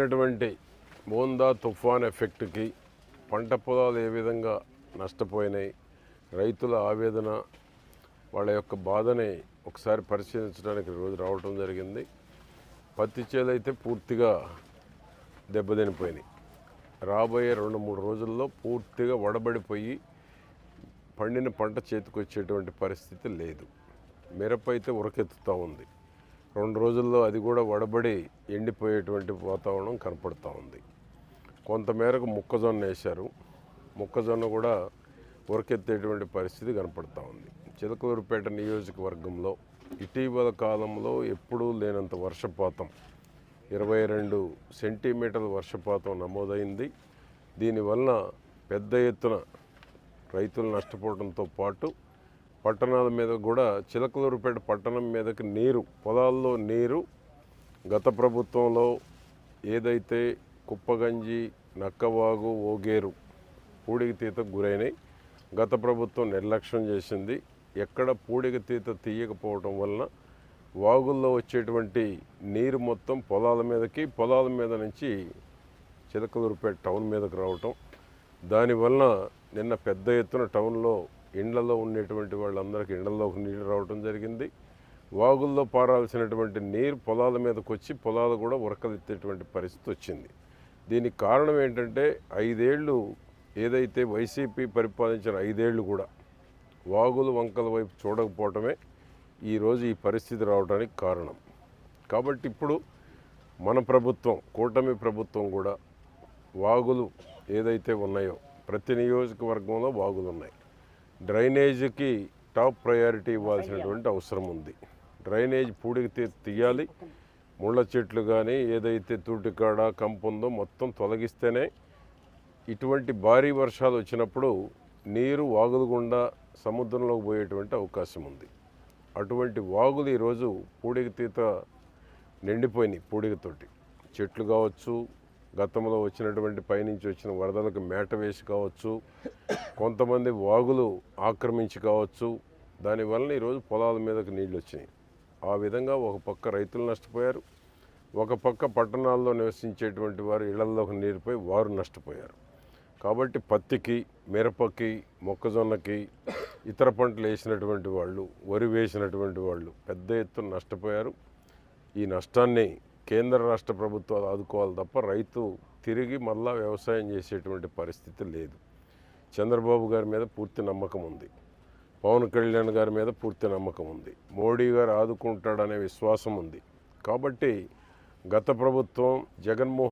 ఉన్నటువంటి మోందా తుఫాన్ ఎఫెక్ట్కి పంట పొలాలు ఏ విధంగా నష్టపోయినాయి రైతుల ఆవేదన వాళ్ళ యొక్క బాధని ఒకసారి పరిశీలించడానికి రోజు రావటం జరిగింది. పత్తి చేలు అయితే పూర్తిగా దెబ్బతినిపోయినాయి. రాబోయే రెండు మూడు రోజుల్లో పూర్తిగా వడబడిపోయి పండిన పంట చేతికి వచ్చేటువంటి పరిస్థితి లేదు. మిరప అయితే ఉరకెత్తుతూ ఉంది. రెండు రోజుల్లో అది కూడా వడబడి ఎండిపోయేటువంటి వాతావరణం కనపడుతూ ఉంది. కొంతమేరకు మొక్కజొన్న వేశారు. మొక్కజొన్న కూడా ఉరకెత్తేటువంటి పరిస్థితి కనపడుతూ ఉంది. చిలకలూరుపేట నియోజకవర్గంలో ఇటీవల కాలంలో ఎప్పుడూ లేనంత వర్షపాతం. ఇరవై రెండు సెంటీమీటర్ల వర్షపాతం నమోదైంది. దీనివలన పెద్ద ఎత్తున రైతులు నష్టపోవడంతో పాటు పట్టణాల మీద కూడా చిలకలూరుపేట పట్టణం మీదకి నీరు పొలాల్లో నీరు గత ప్రభుత్వంలో ఏదైతే కుప్పగంజి నక్కవాగు ఓగేరు పూడికి తీతకు గురైనాయి గత ప్రభుత్వం నిర్లక్ష్యం చేసింది. ఎక్కడ పూడికి తీత తీయకపోవటం వలన వాగుల్లో వచ్చేటువంటి నీరు మొత్తం పొలాల మీదకి పొలాల మీద నుంచి చిలకలూరుపేట టౌన్ మీదకి రావటం. దానివలన నిన్న పెద్ద ఎత్తున టౌన్లో ఇండ్లలో ఉండేటువంటి వాళ్ళందరికీ ఇండ్లలోకి నీరు రావడం జరిగింది. వాగుల్లో పారాల్సినటువంటి నీరు పొలాల మీదకి వచ్చి పొలాలు కూడా ఉరకలెత్తేటువంటి పరిస్థితి వచ్చింది. దీనికి కారణం ఏంటంటే ఐదేళ్ళు ఏదైతే వైసీపీ పరిపాలించిన ఐదేళ్ళు కూడా వాగులు వంకల వైపు చూడకపోవటమే ఈరోజు ఈ పరిస్థితి రావడానికి కారణం. కాబట్టి ఇప్పుడు మన ప్రభుత్వం కూటమి ప్రభుత్వం కూడా వాగులు ఏదైతే ఉన్నాయో ప్రతి నియోజకవర్గంలో వాగులు ఉన్నాయి. డ్రైనేజీకి టాప్ ప్రయారిటీ ఇవ్వాల్సినటువంటి అవసరం ఉంది. డ్రైనేజ్ పూడికి తీయాలి. ముళ్ళ చెట్లు కానీ ఏదైతే తూటికాడ కంపు ఉందో మొత్తం తొలగిస్తేనే ఇటువంటి భారీ వర్షాలు వచ్చినప్పుడు నీరు వాగులు గుండా సముద్రంలోకి పోయేటువంటి అవకాశం ఉంది. అటువంటి వాగులు ఈరోజు పూడిక తీత నిండిపోయినాయి పూడికతోటి చెట్లు కావచ్చు గతంలో వచ్చినటువంటి పైనుంచి వచ్చిన వరదలకు మేట వేసి కావచ్చు కొంతమంది వాగులు ఆక్రమించి కావచ్చు దానివలన ఈరోజు పొలాల మీదకి నీళ్ళు వచ్చినాయి. ఆ విధంగా ఒక పక్క రైతులు నష్టపోయారు ఒక పక్క పట్టణాల్లో నివసించేటువంటి వారు ఇళ్ళలోకి నీరుపోయి వారు నష్టపోయారు. కాబట్టి పత్తికి మిరపకి మొక్కజొన్నకి ఇతర పంటలు వేసినటువంటి వాళ్ళు వరి వేసినటువంటి వాళ్ళు పెద్ద ఎత్తున నష్టపోయారు. ఈ నష్టాన్ని కేంద్ర రాష్ట్ర ప్రభుత్వాలు ఆదుకోవాలి తప్ప రైతు తిరిగి మళ్ళా వ్యవసాయం చేసేటువంటి పరిస్థితి లేదు. చంద్రబాబు గారి మీద పూర్తి నమ్మకం ఉంది. పవన్ కళ్యాణ్ గారి మీద పూర్తి నమ్మకం ఉంది. మోడీ గారు ఆదుకుంటాడనే విశ్వాసం ఉంది. కాబట్టి గత ప్రభుత్వం జగన్మోహన్